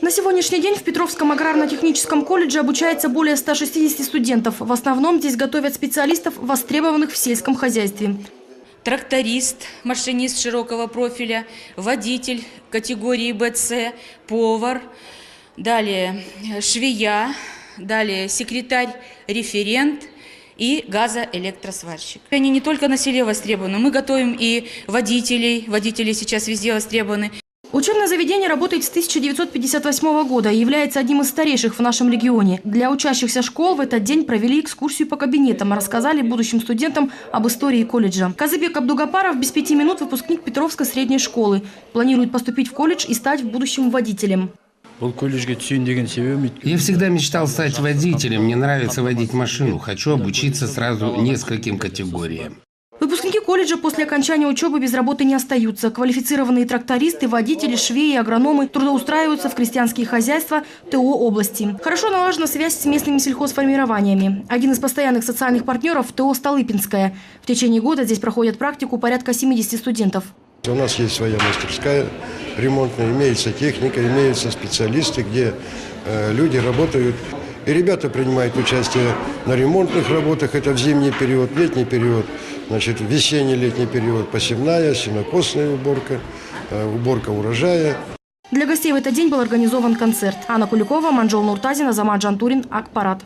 На сегодняшний день в Петровском аграрно-техническом колледже обучается более 160 студентов. В основном здесь готовят специалистов, востребованных в сельском хозяйстве. тракторист, машинист широкого профиля, водитель категории БЦ, повар, далее э, швея, далее секретарь-референт и газоэлектросварщик. Они не только на селе востребованы, мы готовим и водителей, водители сейчас везде востребованы. Учебное заведение работает с 1958 года и является одним из старейших в нашем регионе. Для учащихся школ в этот день провели экскурсию по кабинетам, рассказали будущим студентам об истории колледжа. Казыбек Абдугапаров без пяти минут выпускник Петровской средней школы. Планирует поступить в колледж и стать в будущем водителем. бұл колледжге түсейін деген себебім өйткені Я всегда мечтал стать водителем. Мне нравится водить машину. Хочу обучиться сразу нескольким категориям. Выпускники колледжа после окончания учебы без работы не остаются. Квалифицированные трактористы, водители, швеи агрономы трудоустраиваются в крестьянские хозяйства ТО области. Хорошо налажена связь с местными сельхозформированиями. Один из постоянных социальных партнеров – ТО «Столыпинская». В течение года здесь проходят практику порядка 70 студентов. У нас есть своя мастерская ремонтная, имеется техника, имеются специалисты, где э, люди работают. И ребята принимают участие на ремонтных работах, это в зимний период, летний период, значит, весенний-летний период посевная, сенокосная уборка, э, уборка урожая. Для гостей в этот день был организован концерт. Анна Куликова, Манжол Нуртазина, Замат Жантурин, Акпарат.